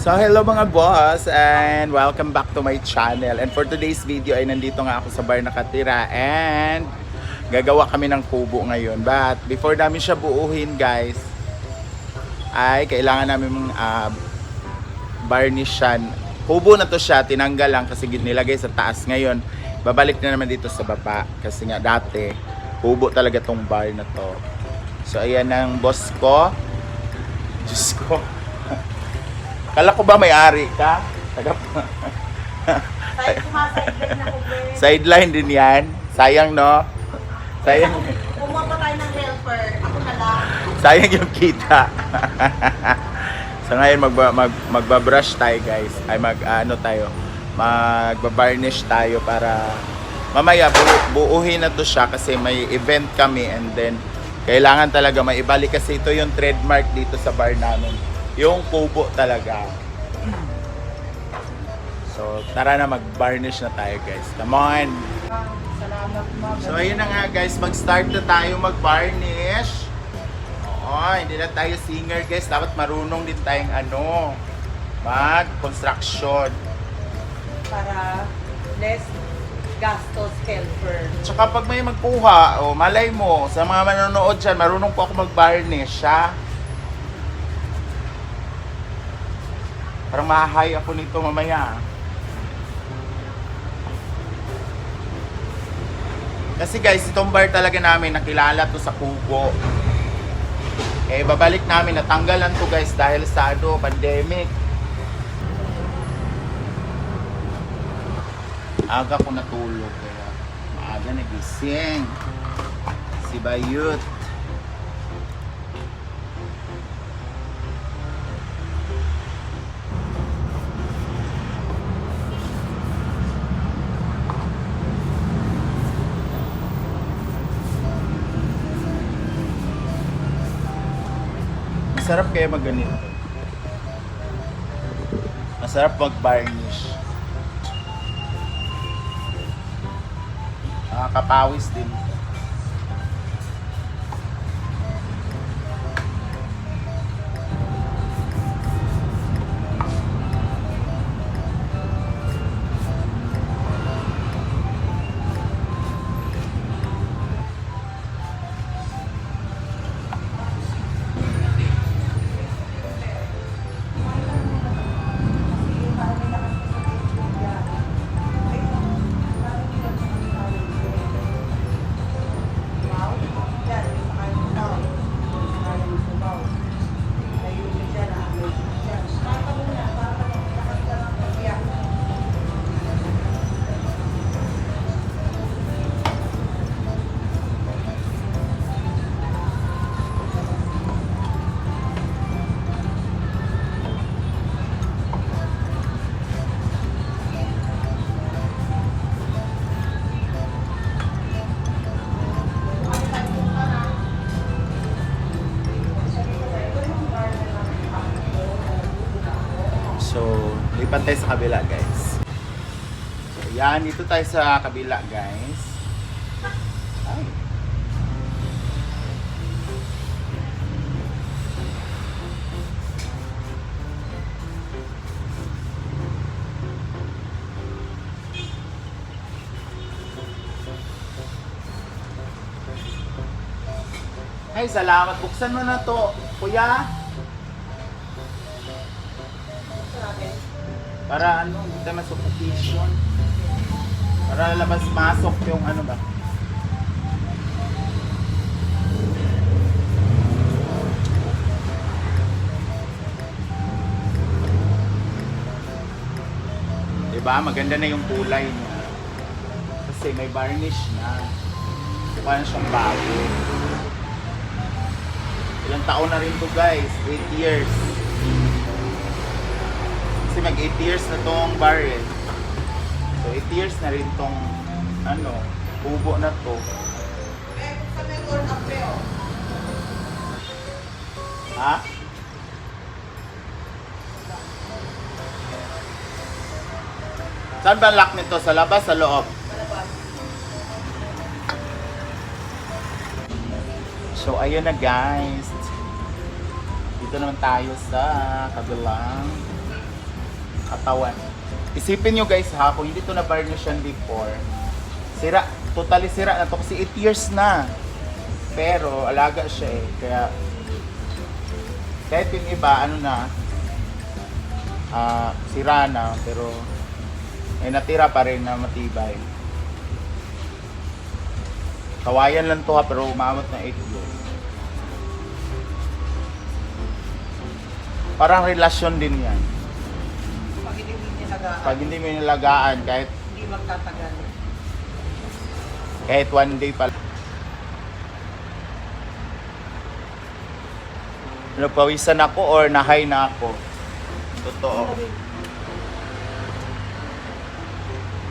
So hello mga boss and welcome back to my channel. And for today's video ay nandito nga ako sa bar nakatira and gagawa kami ng kubo ngayon. But before namin siya buuhin guys, ay kailangan namin uh, varnish yan. Kubo na to siya, tinanggal lang kasi nilagay sa taas ngayon. Babalik na naman dito sa baba kasi nga dati kubo talaga tong bar na to. So ayan ang boss ko. Diyos ko. Kala ko ba may-ari ka? Taga. Sideline din yan. Sayang no? Sayang, Kumuha pa tayo ng helper. Ako na lang. sayang yung kita. so ngayon magba, mag, magbabrush tayo guys. Ay mag ano tayo. Magbabarnish tayo para mamaya bu- buuhin na to siya kasi may event kami and then kailangan talaga maibalik kasi ito yung trademark dito sa bar namin. Yung kubo talaga. So, tara na mag-varnish na tayo guys. Come on! So ayun na nga guys, mag-start na tayo mag-varnish. Oo, hindi na tayo singer guys. Dapat marunong din tayong ano, mag-construction. Para less gastos helper. Tsaka pag may magkuha, oh, malay mo, sa mga manonood dyan, marunong po ako mag-varnish, ha? Parang mahahay ako nito mamaya. Kasi guys, itong bar talaga namin, nakilala to sa Kubo. Eh, babalik namin, natanggalan to guys dahil sa ano, pandemic. Aga ko natulog, kaya maaga nagising. Si Bayut. Masarap kaya mag ganito. Masarap mag-varnish. Nakakapawis din. Lipat tayo sa kabila, guys. So, yan. Dito tayo sa kabila, guys. Ay. Ay, salamat. Buksan mo na to, kuya. Para ano, hindi tayo masuffocation. Para labas-masok yung ano ba. Diba? Maganda na yung kulay niya. Kasi may varnish na. Na siyang bago. Ilang taon na rin to guys. 8 years. Kasi mag 8 years na tong bar eh. So 8 years na rin tong ano, kubo na to. Ha? Saan ba lock nito? Sa labas, sa loob? So ayun na guys. Dito naman tayo sa kabilang katawan. Isipin nyo guys ha, kung hindi to na varnish yan before, sira, totally sira na to kasi 8 years na. Pero alaga siya eh, kaya kahit yung iba, ano na, ah, sira na, pero may natira pa rin na matibay. Kawayan lang to ha, pero umamot na 8 years. Parang relasyon din yan. Ninagaan, Pag hindi mo nilagaan, kahit, hindi magtatagal. kahit one day pa Napawisan ako or nahay na ako. Totoo.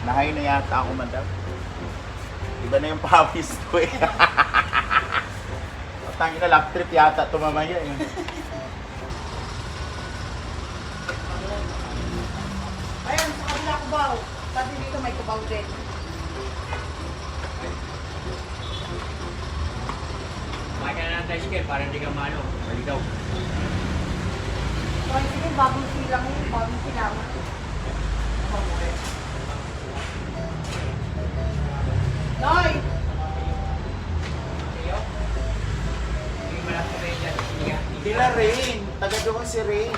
Nahay na yata ako, madam. Iba na yung pawis ko eh. Tangin na lap trip yata ito mamaya eh. Sa kubaw. Sabi dito may kubaw din. Maka na ng tricycle para hindi ka maano, maligaw. So, hindi yung bagong silang yun, bagong silang. Noy! Sila Rain. Taga doon si Rain.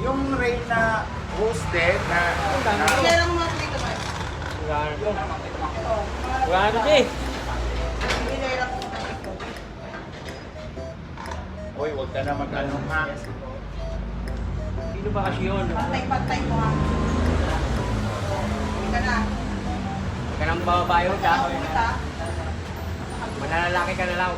Yung Rain na hosted na... na Ilan lang mga dito ba? Wala na. Wala eh. Ilan lang huwag ka na mag-ano ha. Sino ba kasi yun? Pantay-pantay mo ha. Hindi ka na. Huwag ka nang bababayo ka. Kita. Manalalaki ka na lang,